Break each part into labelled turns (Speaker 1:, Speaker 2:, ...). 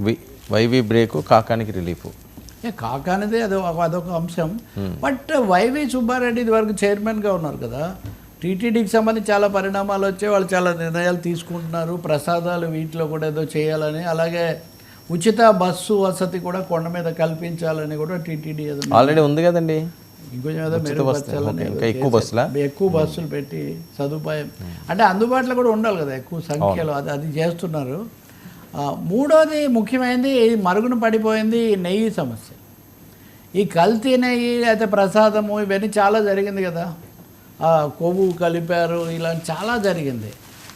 Speaker 1: వి వైవి బ్రేకు కాకానికి రిలీఫ్.
Speaker 2: ఏ కాకానిదే అది ఒక- అదొక అంశం. బట్ వైవి సుబ్బారెడ్డి ఇది వరకు చైర్మన్గా ఉన్నారు కదా. టీటీడీకి సంబంధించి చాలా పరిణామాలు వచ్చాయి వాళ్ళు చాలా నిర్ణయాలు తీసుకుంటున్నారు. ప్రసాదాలు వీటిలో కూడా ఏదో చేయాలని. అలాగే ఉచిత బస్సు వసతి కూడా కొండ మీద కల్పించాలని కూడా టీటీడీ
Speaker 1: ఆల్రెడీ ఉంది కదండి. ఎక్కువ బస్సులా?
Speaker 2: ఎక్కువ బస్సులు పెట్టి సదుపాయం. అంటే అందుబాటులో కూడా ఉండాలి కదా ఎక్కువ సంఖ్యలో. అది అది చేస్తున్నారు. మూడోది ముఖ్యమైనది మరుగున పడిపోయింది నెయ్యి సమస్య. ఈ కల్తీ నెయ్యి అయితే ప్రసాదము ఇవన్నీ చాలా జరిగింది కదా. కొవ్వు కలిపారు ఇలాంటి చాలా జరిగింది.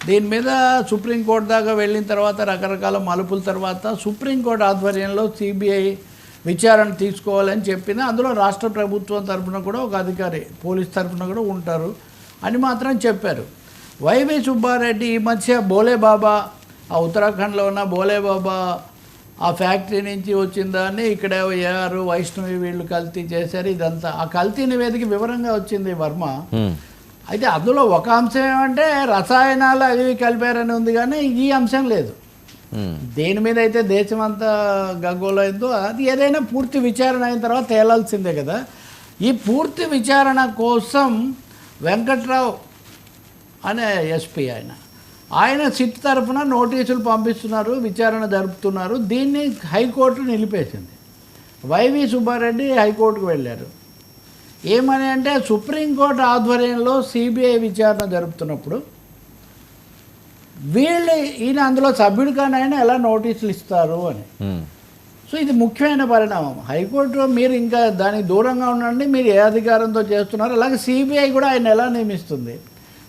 Speaker 2: దీని మీద సుప్రీంకోర్టు దాకా వెళ్ళిన తర్వాత రకరకాల మలుపుల తర్వాత సుప్రీంకోర్టు ఆధ్వర్యంలో సిబిఐ విచారణ తీసుకోవాలని చెప్పింది అందులో రాష్ట్ర ప్రభుత్వం తరఫున కూడా ఒక అధికారి పోలీస్ తరఫున కూడా ఉంటారు అని మాత్రం చెప్పారు. వైవి సుబ్బారెడ్డి ఈ మధ్య బోలే బాబా ఆ ఉత్తరాఖండ్లో ఉన్న బోలే బాబా ఆ ఫ్యాక్టరీ నుంచి వచ్చిన దాన్ని ఇక్కడ ఏఆర్ వైష్ణవి వీళ్ళు కల్తీ చేశారు ఇదంతా ఆ కల్తీ నివేదిక వివరంగా వచ్చింది వర్మ. అయితే అందులో ఒక అంశం ఏమంటే రసాయనాలు అవి కలిపారని ఉంది కానీ ఈ అంశం లేదు. దేని మీద అయితే దేశం అంతా గగ్గోలైందో అది ఏదైనా పూర్తి విచారణ అయిన తర్వాత తేలాల్సిందే కదా ఈ పూర్తి విచారణ కోసం వెంకట్రావు అనే ఎస్పీ ఆయన ఆయన సిట్ తరఫున నోటీసులు పంపిస్తున్నారు విచారణ జరుపుతున్నారు. దీన్ని హైకోర్టు నిలిపేసింది. వైవి సుబ్బారెడ్డి హైకోర్టుకు వెళ్ళారు. ఏమని అంటే సుప్రీంకోర్టు ఆధ్వర్యంలో సిబిఐ విచారణ జరుపుతున్నప్పుడు వీళ్ళు ఈయన అందులో సభ్యుడు కానైనా ఎలా నోటీసులు ఇస్తారు అని. సో ఇది ముఖ్యమైన పరిణామం. హైకోర్టు మీరు ఇంకా దానికి దూరంగా ఉండండి మీరు ఏ అధికారంతో చేస్తున్నారు అలాగే సిబిఐ కూడా ఆయన ఎలా నియమిస్తుంది?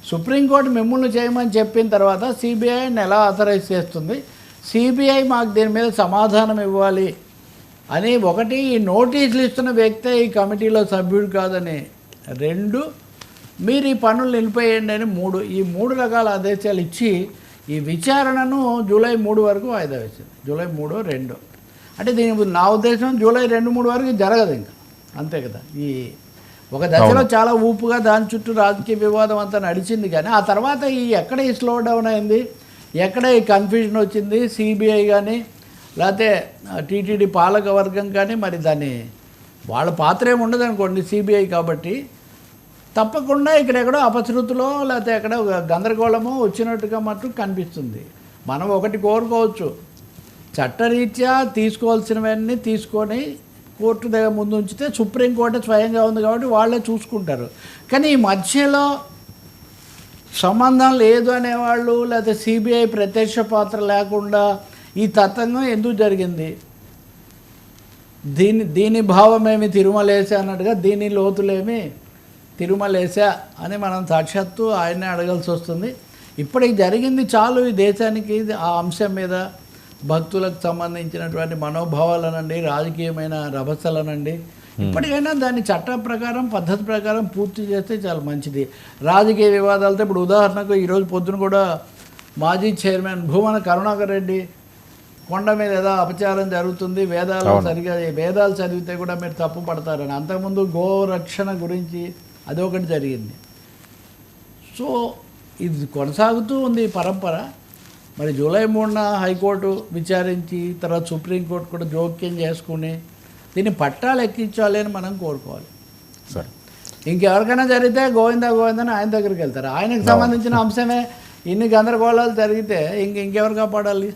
Speaker 2: సుప్రీంకోర్టు మిమ్మల్ని చేయమని చెప్పిన తర్వాత సిబిఐని ఎలా ఆథరైజ్ చేస్తుంది. సిబిఐ మాకు దీని మీద సమాధానం ఇవ్వాలి అని ఒకటి ఈ నోటీసులు ఇస్తున్న వ్యక్తే ఈ కమిటీలో సభ్యుడు కాదని. రెండు మీరు ఈ పనులు నిలిపేయండి అని మూడు ఈ మూడు రకాల ఆదేశాలు ఇచ్చి ఈ విచారణను జూలై మూడు వరకు వాయిదా వేసింది. జూలై మూడు రెండు. అంటే దీని నా ఉద్దేశం జూలై రెండు మూడు వరకు జరగదు ఇంకా. అంతే కదా. ఈ ఒక దశలో చాలా ఊపుగా దాని చుట్టూ రాజకీయ వివాదం అంతా నడిచింది కానీ ఆ తర్వాత ఈ ఎక్కడ ఈ స్లో డౌన్ అయింది? ఎక్కడ ఈ కన్ఫ్యూజన్ వచ్చింది? సిబిఐ కానీ లేకపోతే టీటీడీ పాలక వర్గం కానీ మరి దాన్ని వాళ్ళ పాత్ర ఏమి ఉండదు అనుకోండి సిబిఐ కాబట్టి. తప్పకుండా ఇక్కడెక్కడో అపశృతిలో లేకపోతే ఎక్కడ గందరగోళమో వచ్చినట్టుగా మటు కనిపిస్తుంది. మనం ఒకటి కోరుకోవచ్చు. చట్టరీత్యా తీసుకోవాల్సినవన్నీ తీసుకొని కోర్టు దగ్గర ముందు ఉంచితే సుప్రీంకోర్టు స్వయంగా ఉంది కాబట్టి వాళ్ళే చూసుకుంటారు. కానీ ఈ మధ్యలో సంబంధం లేదు అనేవాళ్ళు లేకపోతే సిబిఐ ప్రత్యక్ష పాత్ర లేకుండా ఈ తతంగం ఎందుకు జరిగింది? దీని దీని భావమేమి తిరుమలేసా అన్నట్టుగా దీని లోతులేమి తిరుమలేసా అని మనం సాక్షాత్తు ఆయన్నే అడగాల్సి వస్తుంది. ఇప్పటికి జరిగింది చాలు ఈ దేశానికి ఇది ఆ అంశం మీద. భక్తులకు సంబంధించినటువంటి మనోభావాలనండి రాజకీయమైన రభసలనండి. ఇప్పటికైనా దాన్ని చట్ట ప్రకారం పద్ధతి ప్రకారం పూర్తి చేస్తే చాలా మంచిది. రాజకీయ వివాదాలతో ఇప్పుడు ఉదాహరణకు ఈరోజు పొద్దున కూడా మాజీ చైర్మన్ భూమన కరుణాకర్ రెడ్డి కొండ మీద ఏదో అపచారం జరుగుతుంది. వేదాలు సరిగా వేదాలు చదివితే కూడా మీరు తప్పు పడతారని. అంతకుముందు గోరక్షణ గురించి అదొకటి జరిగింది. సో ఇది కొనసాగుతూ ఉంది ఈ పరంపర. మరి జూలై మూడున హైకోర్టు విచారించి తర్వాత సుప్రీంకోర్టు కూడా జోక్యం చేసుకుని దీన్ని పట్టాలు ఎక్కించాలి అని మనం కోరుకోవాలి.
Speaker 1: సరే.
Speaker 2: ఇంకెవరికైనా జరిగితే గోవిందా గోవిందని ఆయన దగ్గరికి వెళ్తారు. ఆయనకు సంబంధించిన అంశమే ఇన్ని గందరగోళాలు జరిగితే ఇంక ఇంకెవరు కాపాడాలి?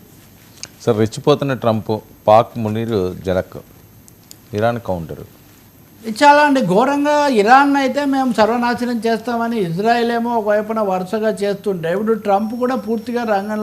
Speaker 1: సార్ రెచ్చిపోతున్న ట్రంప్ పాక్ మునీరు జలక్ ఇరాన్ కౌంటర్.
Speaker 2: చాలా అండి. ఘోరంగా ఇరాన్ అయితే మేము సర్వనాశనం చేస్తామని ఇజ్రాయెల్ ఏమో ఒకవైపున వరుసగా చేస్తుంటే ఇప్పుడు ట్రంప్ కూడా పూర్తిగా రంగంలో